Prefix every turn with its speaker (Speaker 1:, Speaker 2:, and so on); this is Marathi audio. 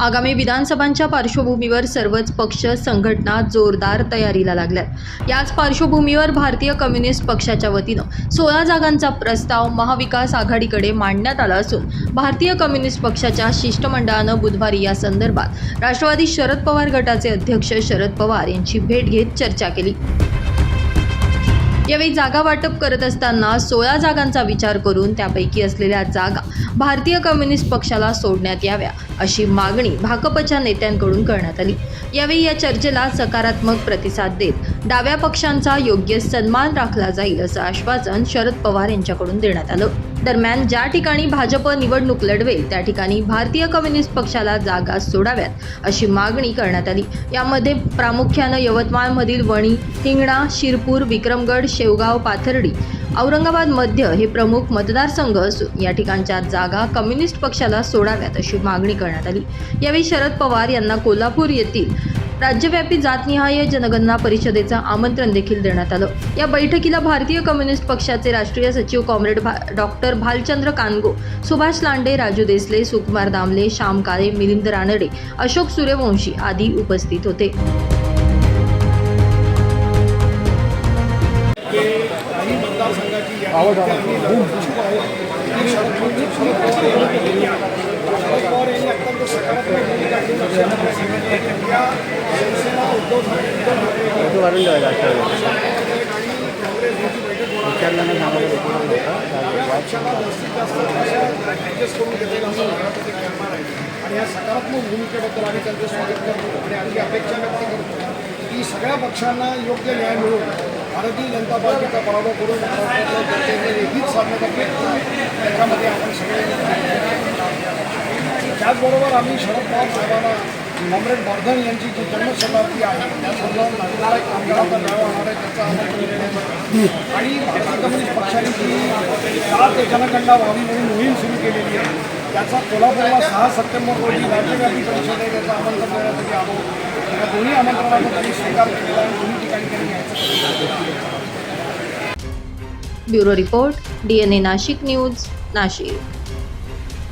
Speaker 1: आगामी विधानसभांच्या पार्श्वभूमीवर सर्वच पक्ष संघटना जोरदार तयारीला लागल्यात. याच पार्श्वभूमीवर भारतीय कम्युनिस्ट पक्षाच्या वतीनं सोळा जागांचा प्रस्ताव महाविकास आघाडीकडे मांडण्यात आला असून भारतीय कम्युनिस्ट पक्षाच्या शिष्टमंडळानं बुधवारी या संदर्भात राष्ट्रवादी शरद पवार गटाचे अध्यक्ष शरद पवार यांची भेट घेत चर्चा केली. यावेळी जागा वाटप करत असताना सोळा जागांचा विचार करून त्यापैकी असलेल्या जागा भारतीय कम्युनिस्ट पक्षाला सोडण्यात याव्या अशी मागणी भाकपच्या नेत्यांकडून करण्यात आली. यावेळी या चर्चेला सकारात्मक प्रतिसाद देत डाव्या पक्षांचा योग्य सन्मान राखला जाईल असं आश्वासन शरद पवार यांच्याकडून देण्यात आलं. दरम्यान ज्या ठिकाणी भाजप निवडणूक लढवेल त्या ठिकाणी भारतीय कम्युनिस्ट पक्षाला जागा सोडाव्यात अशी मागणी करण्यात आली. यामध्ये प्रामुख्यानं यवतमाळमधील वणी हिंगणा शिरपूर विक्रमगड शेवगाव पाथर्डी औरंगाबाद मध्य हे प्रमुख मतदारसंघ असून या ठिकाणच्या जागा कम्युनिस्ट पक्षाला सोडाव्यात अशी मागणी करण्यात आली. यावेळी शरद पवार यांना कोल्हापूर येथील राज्यव्यापी जातनिहाय जनगणना परिषदेचं आमंत्रण देखील देण्यात आलं. या बैठकीला भारतीय कम्युनिस्ट पक्षाचे राष्ट्रीय सचिव कॉम्रेड भा डॉक्टर भालचंद्र कानगो सुभाष लांडे राजू देसले सुकुमार दामले श्याम काळे मिलिंद रानडे अशोक सूर्यवंशी आदी उपस्थित होते.
Speaker 2: करणार आहे. आणि या सकारात्मक भूमिकेबद्दल आम्ही त्यांचं स्वागत करतो आणि आम्ही अपेक्षा व्यक्त करतो की सगळ्या पक्षांना योग्य न्याय मिळून भारतीय जनता पार्टीचा पराभव करून महाराष्ट्रातल्या जनतेने हीच साधण्याचा प्रयत्न त्याच्यामध्ये आपण सगळे त्याचबरोबर आम्ही शरद पवार साहेबांना कॉम्रेड वर्धन यांची जी जन्मशताब्दी आहे त्या संदर्भात लागणारा कामगारांचा मेळावा होणार आहे त्याचा आमंत्रण आणि भारतीय कम्युनिस्ट पक्षाने जी सात जनगणना व्हावी म्हणून मोहीम सुरू केलेली आहे त्याचा कोल्हापूरला सहा सप्टेंबर रोजी राज्यव्यापी परिषद आहे त्याचं आमंत्रण देण्यासाठी आलो या दोन्ही आमंत्रणाचा त्यांनी स्वीकार केलेला आहे दोन्ही ठिकाणी त्यांनी
Speaker 1: bureau report DNA Nashik news Nashik.